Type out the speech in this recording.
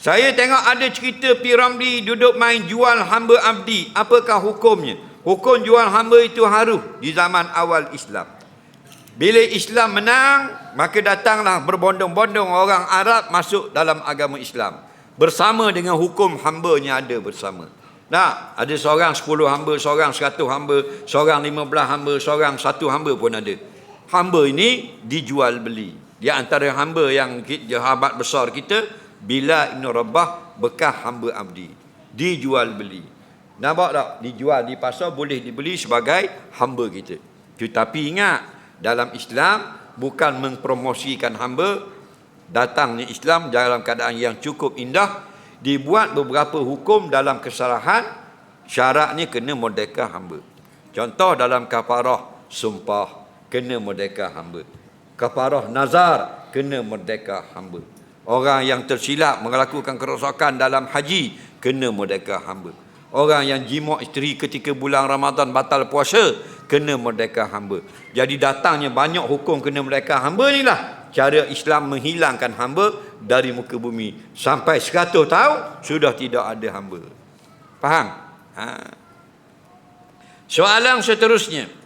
Saya tengok ada cerita Piramli duduk main jual hamba abdi. Apakah hukumnya? Hukum jual hamba itu harus di zaman awal Islam. Bila Islam menang, maka datanglah berbondong-bondong orang Arab masuk dalam agama Islam. Bersama dengan hukum hambanya ada bersama. Nah, ada seorang 10 hamba, seorang 100 hamba, seorang 15 hamba, seorang satu hamba pun ada. Hamba ini dijual beli. Di antara hamba yang jahabat besar kita, Bila Ibn Rabah bekas hamba abdi. Dijual beli. Nampak tak? Dijual di pasar boleh dibeli sebagai hamba kita. Tetapi ingat, dalam Islam bukan mempromosikan hamba. Datangnya Islam dalam keadaan yang cukup indah. Dibuat beberapa hukum dalam kesalahan. Syaratnya kena merdeka hamba. Contoh dalam kafarah sumpah kena merdeka hamba. Kafarah nazar kena merdeka hamba. Orang yang tersilap melakukan kerosakan dalam haji kena merdeka hamba. Orang yang jimat isteri ketika bulan Ramadan batal puasa kena merdeka hamba. Jadi datangnya banyak hukum kena merdeka hamba ni lah cara Islam menghilangkan hamba dari muka bumi. Sampai 100 tahun sudah tidak ada hamba. Faham? Ha. Soalan seterusnya.